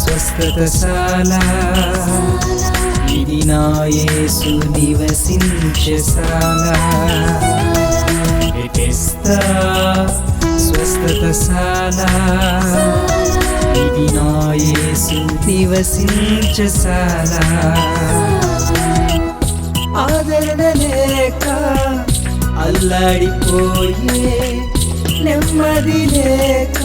స్వస్థతశాల. ఇది నా యేసు నివసించశాల స్వస్థతశాల. ఇది నా యేసు నివసించశాల. ఆదరణ లేక అల్లాడిపోయే నెమ్మది లేక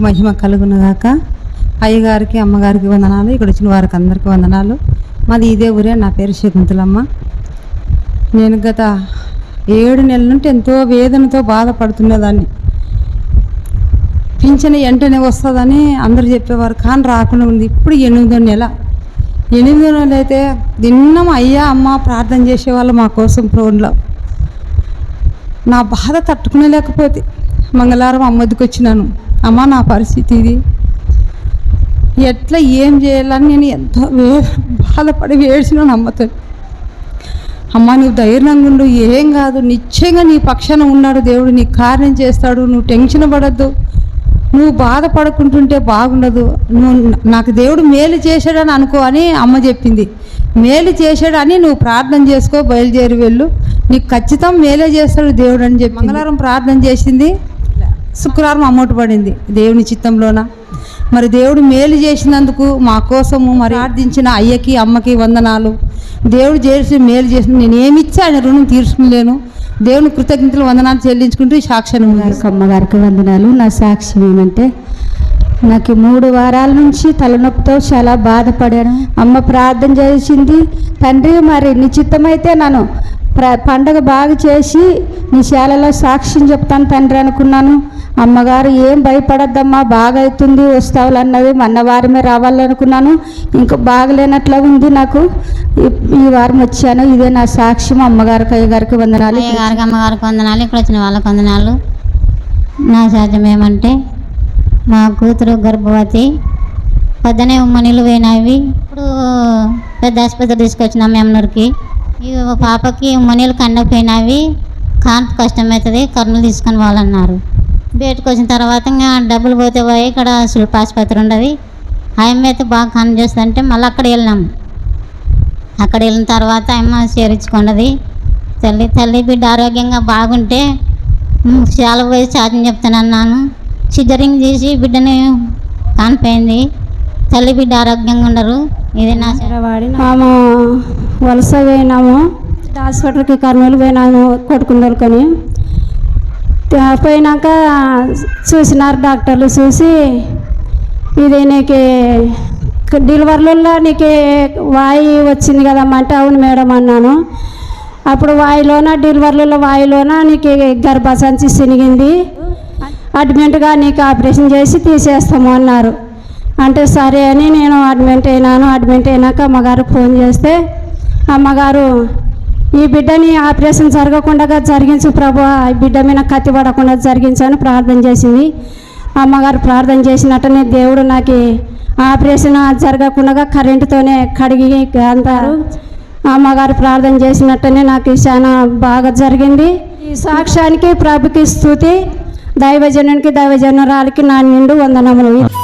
దేవునికి మహిమ కలుగునుగాక. అయ్యగారికి అమ్మగారికి వందనాలు. ఇక్కడ వచ్చిన వారికి అందరికీ వందనాలు. మాది ఇదే ఊరే నా పేరు శకుంతలమ్మ. నేను గత ఏడు నెలల నుండి ఎంతో వేదనతో బాధపడుతున్నదాన్ని. పింఛన్ వెంటనే వస్తుందని అందరూ చెప్పేవారు కానీ రాకుండా ఉంది. ఇప్పుడు ఎనిమిదో నెల. ఎనిమిదో నెల అయితే దిన్నం అయ్యా అమ్మ ప్రార్థన చేసేవాళ్ళు మా కోసం ఫోన్లో. నా బాధ తట్టుకునలేకపోతే మంగళవారం అమ్మదికి వచ్చినాను. అమ్మ నా పరిస్థితి ఇది. ఎట్లా ఏం చేయాలని నేను ఎంత వే బాధపడి వేడిచినా అమ్మతో అమ్మ నువ్వు ధైర్యంగా ఉండు ఏం కాదు నిశ్చయంగా నీ పక్షాన ఉన్నాడు దేవుడు నీ కార్యం చేస్తాడు నువ్వు టెన్షన్ పడద్దు. నువ్వు బాధపడుకుంటుంటే బాగుండదు. నువ్వు నాకు దేవుడు మేలు చేశాడని అనుకో అని అమ్మ చెప్పింది. మేలు చేశాడని నువ్వు ప్రార్థన చేసుకో బయలుదేరి వెళ్ళు. నీకు ఖచ్చితం మేలే చేస్తాడు దేవుడు అని చెప్పి మంగళవారం ప్రార్థన చేసింది. శుక్రవారం అమ్మోటు పడింది. దేవుని చిత్తంలోన. మరి దేవుడు మేలు చేసినందుకు మా కోసము మరి ప్రార్థించిన అయ్యకి అమ్మకి వందనాలు. దేవుడు చేసి మేలు చేసిన నేను ఏమి ఇచ్చా ఆయన రుణం తీర్చుకోలేను దేవుని కృతజ్ఞతలు వందనాలు చెల్లించుకుంటూ ముగిస్తాను. అమ్మగారికి వందనాలు. నా సాక్ష్యం ఏమంటే నాకు మూడు వారాల నుంచి తలనొప్పితో చాలా బాధపడాను. అమ్మ ప్రార్థన చేసింది తండ్రి మరి నిశ్చితమైతే నన్ను పండగ బాగా చేసి నీ శాలలో సాక్ష్యం చెప్తాను తండ్రి అనుకున్నాను. అమ్మగారు ఏం భయపడద్దమ్మా బాగా అవుతుంది వస్తావులు అన్నది మొన్న వారమే రావాలనుకున్నాను. ఇంకా బాగలేనట్లా ఉంది నాకు. ఈ- వారం వచ్చాను. ఇదే నా సాక్ష్యం. అమ్మగారికి అయ్యగారికి వందనాలు. అయ్య గారికి అమ్మగారికి వందనాలు. ఇక్కడ వచ్చిన వాళ్ళకి వందనాలు. నా సాధ్యం ఏమంటే మా కూతురు గర్భవతి పొద్దునే ఉమ్మనీళ్ళు పోయినవి ఇప్పుడు పెద్ద ఆసుపత్రి తీసుకొచ్చినాం మెమ్మనూరుకి ఈ పాపకి ఉమ్మనీళ్ళు కండపోయినవి కాన్పు కష్టమవుతుంది. కర్నూలు తీసుకొని పోవాలన్నారు. బయటకు వచ్చిన తర్వాత ఇంకా డబ్బులు పోతే పోయి ఇక్కడ శిల్ప ఆసుపత్రి ఉండదు. ఆమె అయితే బాగా కన్ను చేస్తుంటే మళ్ళీ అక్కడ వెళ్ళినాము. అక్కడ వెళ్ళిన తర్వాత అమ్మ చేరించుకున్నది. తల్లి తల్లి బిడ్డ ఆరోగ్యంగా బాగుంటే చాలా పోయి చార్జింగ్ చెప్తానన్నాను సిజరింగ్ చేసి బిడ్డని కానిపోయింది. తల్లి బిడ్డ ఆరోగ్యంగా ఉండరు. ఇది నా మేము వలస పోయినాము. హాస్పిటల్కి కర్నూలు పోయినాము కొట్టుకుందరుకొని పోయినాక చూసినారు డాక్టర్లు చూసి ఇది నీకు డెలివరీలో నీకు వాయి వచ్చింది కదమ్మా అంటే అవును మేడం అన్నాను. అప్పుడు వాయిలోన డెలివరీలో వాయిలోన నీకు గర్భసంచి సినిగింది. అడ్మిట్గా నీకు ఆపరేషన్ చేసి తీసేస్తాము అన్నారు. అంటే సరే అని నేను అడ్మిట్ అయినాను. అడ్మిట్ అయినాక అమ్మగారు ఫోన్ చేస్తే అమ్మగారు ఈ బిడ్డని ఆపరేషన్ జరగకుండా జరిగించు ప్రభు. ఈ బిడ్డ మీద కత్తి పడకుండా జరిగించని ప్రార్థన చేసింది. అమ్మగారు ప్రార్థన చేసినట్టనే దేవుడు నాకు ఆపరేషన్ జరగకుండా కరెంటుతోనే కడిగి అంటారు అమ్మగారు ప్రార్థన చేసినట్టనే నాకు చాలా బాగా జరిగింది. ఈ సాక్ష్యానికి ప్రభుకి స్థుతి. దైవజనునికి దైవజనురాలకి నా నిండు వందనములు.